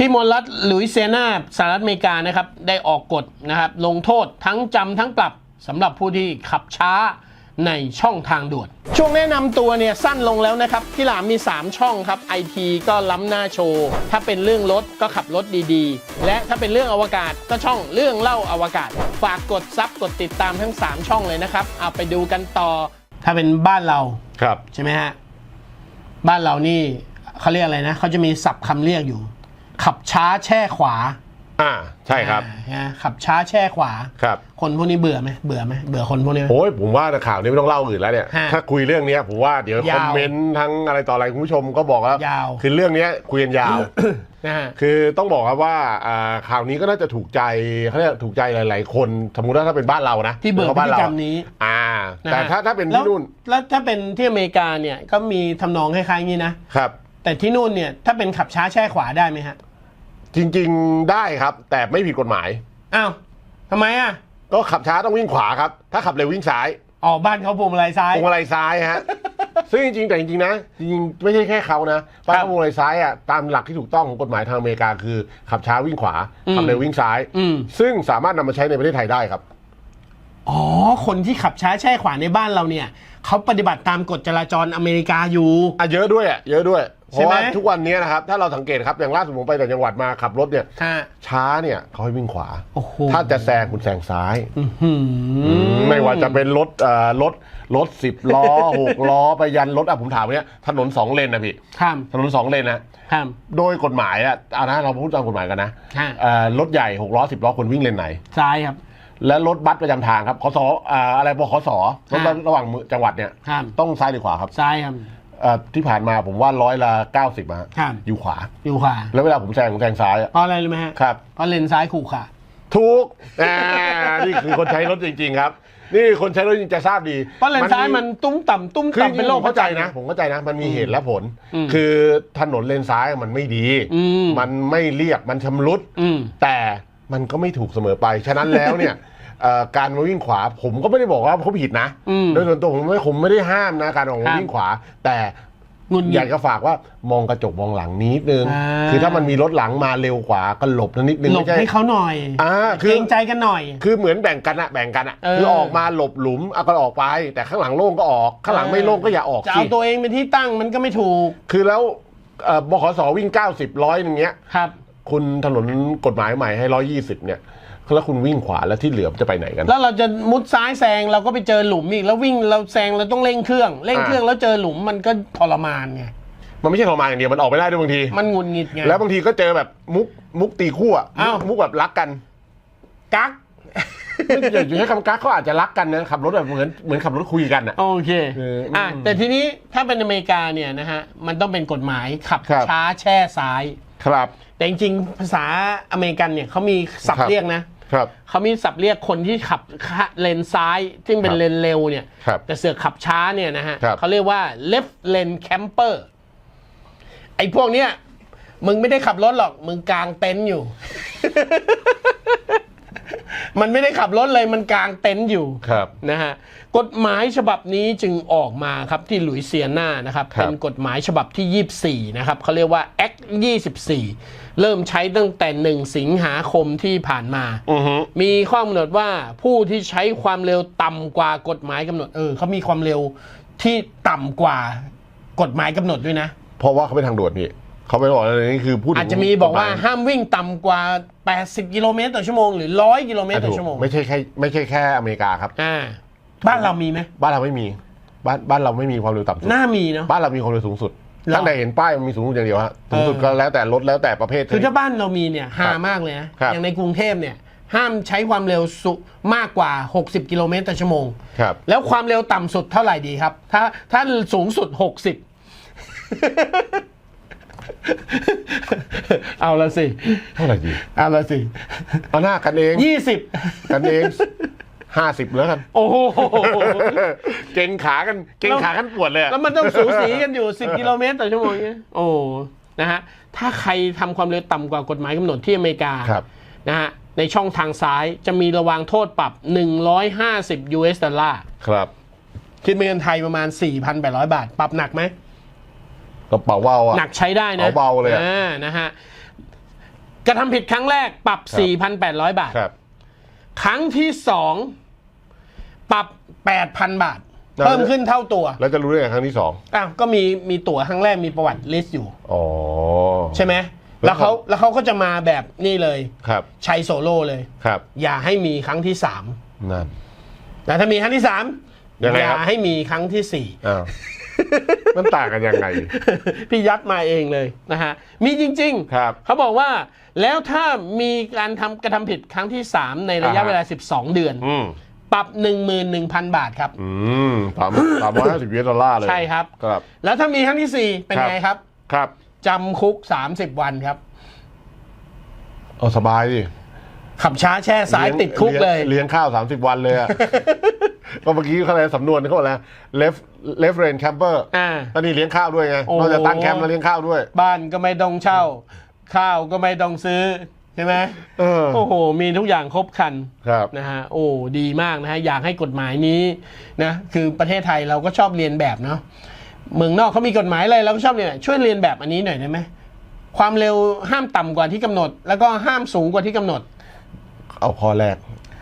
ที่มลรัฐหลุยเซียนาสหรัฐอเมริกานะครับได้ออกกฎนะครับลงโทษทั้งจำทั้งปรับสำหรับผู้ที่ขับช้าในช่องทางด่วน ช่วงแนะนำตัวเนี่ยสั้นลงแล้วนะครับ ที่หลามมี 3 ช่องครับไอทีก็ล้ำหน้าโชว์ ถ้าเป็นเรื่องรถก็ขับรถดีๆ และถ้าเป็นเรื่องอวกาศก็ช่องเรื่องเล่าอวกาศ ฝากกดซับกดติดตามทั้ง 3 ช่องเลยนะครับ เอาไปดูกันต่อ ถ้าเป็นบ้านเราครับใช่ไหมฮะบ้านเรานี่เขาเรียกอะไรนะเขาจะมีศัพท์คำเรียกอยู่ ขับช้าแช่ขวาอ่าใช่ครับอ่านะขับช้าแช่ขวา ครับ คนพวกนี้เบื่อไหมเบื่อไหมเบื่อคนพวกนี้ไหม โอ้ยผมว่าข่าวนี้ไม่ต้องเล่าอื่นแล้วเนี่ย ฮะถ้าคุยเรื่องเนี้ยผมว่าเดี๋ยวยาวคอมเมนต์ทั้งอะไรต่ออะไรคุณผู้ชมก็บอกแล้วยาว คือเรื่องเนี้ยคุยกันยาว นะฮะ คือต้องบอกครับว่าอ่าข่าวนี้ก็น่าจะถูกใจเขาเรียกถูกใจหลาย ๆ คนสมมุติว่าถ้าเป็นบ้านเรานะที่เบื่อพฤบ้านติเรากรรมนี้ อ่านะฮะแต่ถ้าถ้าเป็นแล้วที่นู่นแล้วถ้าเป็นที่อเมริกาเนี่ยก็มีทำนองคล้ายๆงี้นะ ครับ แต่ที่นู่นเนี่ยถ้าเป็นขับช้าแช่ขวาได้ไหมฮะ จริง ๆได้ครับ แต่ไม่ผิดกฎหมาย อ้าวทำไมอะก็ขับช้าต้องวิ่งขวาครับ ถ้าขับเร็ววิ่งซ้ายอ๋อบ้านเขาพวงมาลัยซ้าย พวงมาลัยซ้ายฮะ ซึ่งจริงๆแต่จริงๆนะจริงๆไม่ใช่แค่เขานะป้าครับพวงมาลัยซ้ายอะตามหลักที่ถูกต้องของกฎหมายทางอเมริกาคือ ขับช้าวิ่งขวาอืมขับเร็ววิ่งซ้าย อืม ซึ่งสามารถนำมาใช้ในประเทศไทยได้ครับ อ๋อ คนที่ขับช้าแช่ขวาในบ้านเราเนี่ยเขาปฏิบัติตามกฎจราจรอเมริกาอยู่ อะเยอะด้วยอะเยอะด้วยเพใช่ราะไหม ว่าทุกวันนี้นะครับถ้าเราสังเกตครับอย่างล่าสุดผมไปแต่างจังหวัดมาขับรถเนี่ย ฮะ ช้าเนี่ยเขาให้วิ่งขวา โอ้โห ถ้าจะแซงคุณแซงซ้าย หืม ไม่ว่าจะเป็นรถเอ่อรถรถสิบล้อ หกล้อไปยันรถอะผมถามเนี้ยถนนสองเลนนะพี่ ข้าม ถนนสองเลนนะข้าม โดยกฎหมายอะเอานะเราพูดตามกฎหมายกันนะฮะ เอ่อรถใหญ่หกล้อสิบล้อควรวิ่งเลนไหน ซ้ายครับ และรถบัสประจำทางครับขสอ่าอะไรบขสรถฮะระหว่างมือจังหวัดเนี่ยข้ามต้องซ้ายหรือขวาครับซ้ายครับเอ่อที่ผ่านมาผมว่าร้อยละเก้าสิบฮะครับอยู่ขวา อยู่ขวาแล้วเวลาผมแซงผมแซงซ้ายอะเพราะอะไรรู้ไหมฮะครับ เพราะเลนซ้ายขู่ขาถูกอ่านี่คือคนใช้รถจริง ๆ ครับ นี่คนใช้รถจริงจะทราบดีเพราะเลนซ้ายมันตุ้มต่ำตุ้มคือต่ำเป็นโรคผมเข้าใจนะ ผมเข้าใจนะ มันมีเหตุและผล อืมคือถนนเลนซ้ายมันไม่ดี อืม มันไม่เรียบมันชำรุด อืม แต่ มันก็ไม่ถูกเสมอไป ฉะนั้นแล้วเนี่ยเอ่อการมาวิ่งขวาผมก็ไม่ได้บอกว่าเขาผิดนะ อืม โดยส่วนตัวผมไม่ผมไม่ได้ห้ามนะการออกครัมาบวิ่งขวา แต่งุนหองิยากด จะฝากว่ามองกระจกมองหลังนิดนึง อ่า คือถ้ามันมีรถหลังมาเร็วกว่าก็หลบนิดนึงหลบไม่ใช่ ให้เขาหน่อยอ่าคืเกอรงใจกันหน่อย คือเหมือนแบ่งกันอะแบ่งกันอะเออ คือออกมาหลบหลุมเอาก็ออกไป แต่ข้างหลังโล่งก็ออกข้างหลังไม่โล่งก็อย่าออกจะสิเอาตัวเองเป็นที่ตั้งมันก็ไม่ถูกคือแล้วเอ่อบขสวิ่ง 90 ร้อยอย่างเงี้ย ครับ คุณถนนกฎหมายใหม่ให้120เนี่ยแล้วคุณวิ่งขวาแล้วที่เหลือมันจะไปไหนกัน แล้วเราจะมุดซ้ายแซงเราก็ไปเจอหลุมอีกแล้ววิ่งเราแซงเราต้องเร่งเครื่องเร่งเครื่องแล้วเจอหลุมมันก็ทรมานไงมันไม่ใช่ทรมานอย่างเดียวมันออกไม่ได้ด้วยบางที มันหงุนหงิดไงแล้วบางทีก็เจอแบบมุกมุกตีคู่อะอ้าวมุกแบบรักกัน กักอย่าอย่าใช้คำกักเขาอาจจะรักกันนะขับรถแบบเหมือนเหมือนขับรถคุยกันอะโอเคคืออืมอะแต่ทีนี้ถ้าเป็นอเมริกาเนี่ยนะฮะมันต้องเป็นกฎหมายขับครับช้าแช่ซ้าย ครับ แต่จริงๆ ภาษาอเมริกันเนี่ยเขามีศัพครัท์บเรียกนะครับ เขามีศัพท์เรียกคนที่ขับเลนซ้ายซึ่งเป็นครับเลนเร็วเนี่ย ครับแต่เสือกขับช้าเนี่ยนะฮะครับ เขาเรียกว่า left lane camper ไอ้พวกเนี้ยมึงไม่ได้ขับรถหรอก มึงกางเต็นท์อยู่ มันไม่ได้ขับรถเลยมันกางเต็นท์อยู่ครับนะฮะกฎหมายฉบับนี้จึงออกมาครับที่หลุยเซียนานะครับครับเป็นกฎหมายฉบับที่ 24 นะครับเขาเรียกว่า Act 24 เริ่มใช้ตั้งแต่ 1 สิงหาคมที่ผ่านมาอือฮึมีข้อกำหนดว่าผู้ที่ใช้ความเร็วต่ำกว่ากฎหมายกำหนดเออเขามีความเร็วที่ต่ำกว่ากฎหมายกำหนดด้วยนะ เพราะว่าเขาเป็นทางด่วนนี่ เขาไม่บอกอะไรนี่คือพูดถึงอาจจะมีบอกว่าฎหยห้ามวิ่งต่ำกว่า 80 กิโลเมตรต่อชั่วโมงหรือ 100 กิโลเมตรต่อชั่วโมง ไม่ใช่แค่ไม่ใช่แค่อเมริกาครับอ่าบ้านเรามีไหมบ้านเราไม่มี บ้านบ้านเราไม่มีความเร็วต่ำสุดน่ามีเนาะบ้านเรามีความเร็วสูงสุดหรอตั้งแต่เห็นป้ายมันมีสูงสุดอย่างเดียวฮะสูงสุดเออก็แล้วแต่รถแล้วแต่ประเภทคือถ้าบ้านเรามีเนี่ยฮามากเลยนะครับอย่างในกรุงเทพเนี่ยห้ามใช้ความเร็วสุมากกว่า 60 กิโลเมตรต่อชั่วโมง ครับ แล้วความเร็วต่ำสุดเท่าไหร่ดีครับ ถ้าถ้าสูงสุด 60 เอาละสิ เท่าไหร่ดีเอาละสิเอาหน้ากันเอง20กันเองห้าสิบแล้วกัน โอ้โห เก่งขากัน เก่งขากันปวดเลยอะแล้วมันต้องสูสีกันอยู่ 10 กิโลเมตรต่อชั่วโมงเนี่ยโอ้นะฮะถ้าใครทำความเร็วต่ำกว่ากฎหมายกำหนดที่อเมริกาครับ นะฮะในช่องทางซ้ายจะมีระวางโทษปรับ 150 US ดอลลาร์ครับ คิดเป็นเงินไทยประมาณ 4,800 บาท ปรับหนักไหม กระเป๋าเบาอะ หนักใช้ได้นะเบาๆเลยอะอ่านะฮะกระทำผิดครั้งแรกปรับครับ 4,800 บาท ครับ ครั้งที่สองปรับ 8,000 บาท แล้ว เพิ่มขึ้นเท่าตัวแล้วจะรู้ได้ไงครั้งที่สองอ้าวก็มีมีตั๋วครั้งแรกมีประวัติลิสต์อยู่ อ๋อ ใช่ไหมแล้แล้ววเขาเขาแล้วเขาก็จะมาแบบนี่เลยครับ ชัยโซโล่เลย ครับ อย่าให้มีครั้งที่สามนั่น แต่ถ้ามีครั้งที่สามยังไงอครับ ย่าให้มีครั้งที่สี่อ้าว มันต่างกันยังไง พี่ยัดมาเองเลยนะฮะ มีจริงครับเขาบอกว่าแล้วถ้ามีการทำกระทำผิดครั้งที่ 3 ในระยะอ่าฮะเวลา 12 เดือนอืมปรับ 11,000 บาทครับ อืมสามสามร้อยห้าสิบเยนดอลลาร์เลย ใช่ครับ ครับ แล้วถ้ามีครั้งที่ 4 เป็นครับไงครับ ครับจำคุก 30 วันครับเอาสบายดิขับช้าแช่สายติดคุกเลย เลี้ยงข้าว 30 วันเลยอะ ก็เมื่อกี้เขาอะไรสำนวนเขาบอกแล้ว left left rain camper อ่าอันนี้เลี้ยงข้าวด้วยไงโอ้ นอกจากตั้งแคมป์แล้วเลี้ยงข้าวด้วย บ้านก็ไม่ต้องเช่า ข้าวก็ไม่ต้องซื้อ ใช่ไหมเออโอ้โห มีทุกอย่างครบครัน ครับ นะฮะโอ้ดีมากนะฮะอยากให้กฎหมายนี้นะคือประเทศไทยเราก็ชอบเรียนแบบเนาะเมืองนอกเขามีกฎหมายอะไรเราก็ชอบเรียนแบบช่วยเรียนแบบอันนี้หน่อยได้ไหมความเร็วห้ามต่ำกว่าที่กำหนด แล้วก็ห้ามสูงกว่าที่กำหนด เอาข้อแรก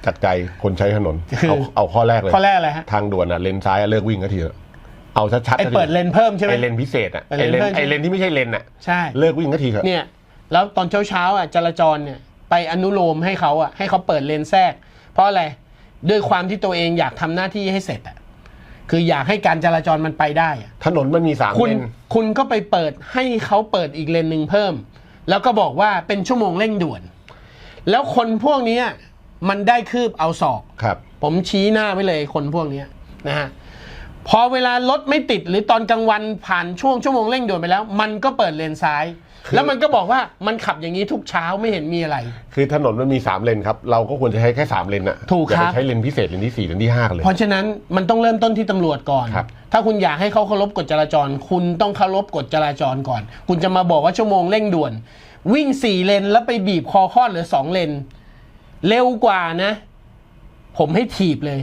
จากใจคนใช้ถนน คือเอาเอาข้อแรกเลย ข้อแรกอะไรฮะ ทางด่วนอะเลนซ้ายอะเลิกวิ่งก็ทีเถอะเอาชัดๆไอก็ทีเปิดเลนเพิ่มใช่ไหม ไอเลนพิเศษอะไอ้ไอเลเลนนเพิ่มไอเลนที่ไม่ใช่เลนอะใช่ เลิกวิ่งก็ทีเถอะ เนี่ย แล้วตอนเช้าเช้าๆอะจราจรเนี่ยไปอนุโลมให้เขาอะให้เขาเปิดเลนแทรก เพราะอะไรด้วยความที่ตัวเองอยากทำหน้าที่ให้เสร็จอะคืออยากให้การจราจรมันไปได้อะถนนมันมีสามคุณเลน คุณก็ไปเปิดให้เขาเปิดอีกเลนหนึ่งเพิ่ม แล้วก็บอกว่าเป็นชั่วโมงเร่งด่วน แล้วคนพวกเนี้ย มันได้คืบเอาศอก ครับ ผมชี้หน้าไว้เลยคนพวกเนี้ยนะฮะพอเวลารถไม่ติดหรือตอนกลางวันผ่านช่วงชั่วโมงเร่งด่วนไปแล้ว มันก็เปิดเลนซ้ายแล้วมันก็บอกว่ามันขับอย่างนี้ทุกเช้าไม่เห็นมีอะไร คือถนนมันมีสามเลนครับ เราก็ควรจะใช้แค่สามเลนอะถูกอย่าคไปรับใช้เลนพิเศษเลนที่สี่เลนที่ห้ากันเลย เพราะฉะนั้นมันต้องเริ่มต้นที่ตำรวจก่อน ครับ ถ้าคุณอยากให้เขาเคารพกฎจราจร คุณต้องเคารพกฎจราจรก่อน คุณจะมาบอกว่าชั่วโมงเร่งด่วน วิ่งสี่เลนแล้วไปบีบคอคอดเหลือสองเลน เร็วกว่านะ ผมให้ถีบเลย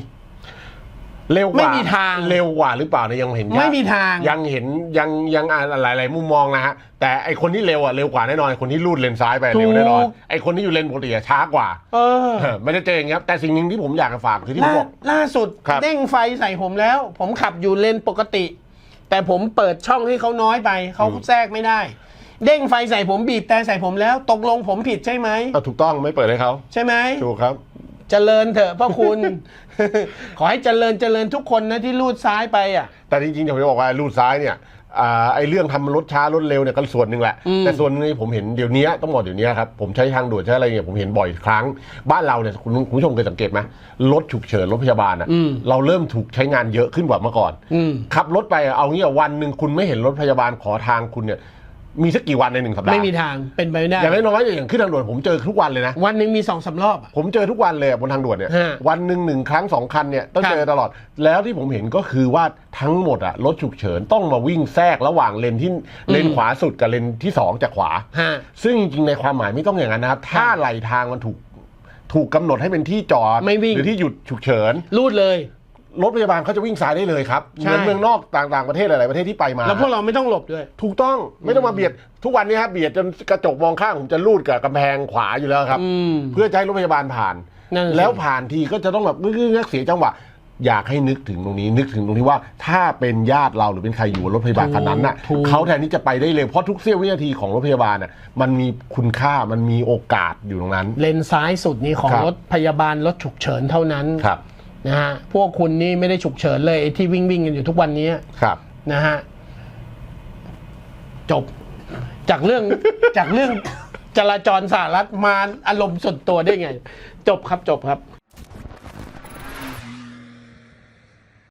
เร็วกว่าไม่มีทาง เร็วกว่าหรือเปล่าเนี่ยยังเห็นยากไม่มีทาง ยังเห็นยังยังอ่านหลาย ๆ มุมมองนะฮะแต่ไอคนที่เร็วอะเร็วกว่าแน่นอนไอ้คนที่ลูดเลนซ้ายไปถูกเร็วแน่นอนไอคนที่อยู่เลนปกติอะช้ากว่า เออเออมันจะเจออย่างเงี้ยแต่สิ่งหนึ่งที่ผมอยากจะฝากคือที่ผมล่าบอกล่าสุดครับเด้งไฟใส่ผมแล้ว ผมขับอยู่เลนปกติ แต่ผมเปิดช่องให้เขาน้อยไปเขาแทรกไม่ได้ เด้งไฟใส่ผมบีบแต่ใส่ผมแล้ว ตกลงผมผิดใช่ไหมเอาถูกต้องไม่เปิดให้เขาใช่ไหมถูกครับเจริญเถอะพ่อคุณ ขอให้เจริญเจริญทุกคนนะที่ลูดซ้ายไปอะ แต่จริงๆผมจะบอกว่าลูดซ้ายเนี่ยอ่าไอเรื่องทำรถช้ารถเร็วเนี่ยก็ส่วนหนึ่งแหละอืมแต่ส่วนหนึงที่ผมเห็นเดี๋ยวนี้ต้องบอกเดี๋ยวนี้ครับ ผมใช้ทางด่วนใช้อะไรเนี่ยผมเห็นบ่อยครั้ง บ้านเราเนี่ยคุณคุณผู้ชมเคยสังเกตไหมรถฉุกเฉินรถพยาบาลอะอืมเราเริ่มถูกใช้งานเยอะขึ้นกว่าเมื่อก่อนอืม ขับรถไปอะเอางี้อะวันหนึ่งคุณไม่เห็นรถพยาบาลขอทางคุณเนี่ย มีสักกี่วันในหนึ่งสัปดาห์ไม่มีทางเป็นไปไม่ได้อย่างน้อยๆอย่างขึ้นทางด่วนผมเจอทุกวันเลยนะ วันหนึ่งมีสองสามรอบอะผมเจอทุกวันเลยอะบนทางด่วนเนี่ยฮะวันหนึ่งหนึ่งครั้งสองคันเนี่ยต้องครับเจอตลอด แล้วที่ผมเห็นก็คือว่าทั้งหมดอะรถฉุกเฉินต้องมาวิ่งแทรกระหว่างเลนที่เลนขวาสุดกับเลนที่สองจากขวาฮะซึ่งจริงๆในความหมายไม่ต้องอย่างนั้นนะครับ ถ้าไหลทางมันถูกถูกกำหนดให้เป็นที่จอดไม่วิ่งหรือที่หยุดฉุกเฉินลูดเลย รถพยาบาลเขาจะวิ่งซ้ายได้เลยครับใช่เหมือนเมืองนอกต่างๆประเทศหลายๆประเทศที่ไปมา แล้วพวกเราไม่ต้องหลบด้วย ถูกต้องไม่ต้องมาเบียดทุกวันนี้ครับเบียดจนกระจกมองข้างผมจะลูดกับกำแพงขวาอยู่แล้วครับ อืม เพื่อจะให้รถพยาบาลผ่าน นั่นสิ แล้วผ่านทีก็จะต้องแบบงึกๆเสียจังหวะ อยากให้นึกถึงตรงนี้ นึกถึงตรงที่ว่าถ้าเป็นญาติเราหรือเป็นใครอยู่บนรถพยาบาลคันนั้นน่ะถูก เขาแทนที่จะไปได้เร็วเพราะทุกเสี้ยววินาทีของรถพยาบาลน่ะมันมีคุณค่ามันมีโอกาสอยู่ตรงนั้น เลนซ้ายสุดนี่ของครับ รถพยาบาลรถฉุกเฉินเท่านั้น ครับ นะฮะพวกคุณนี่ไม่ได้ฉุกเฉินเลยไอ้ที่วิ่งวิ่งกันอยู่ทุกวันนี้ครับ นะฮะจบ จากเรื่อง จากเรื่องจราจรสหรัฐมาอารมณ์ส่วนตัวได้ไง จบครับจบครับ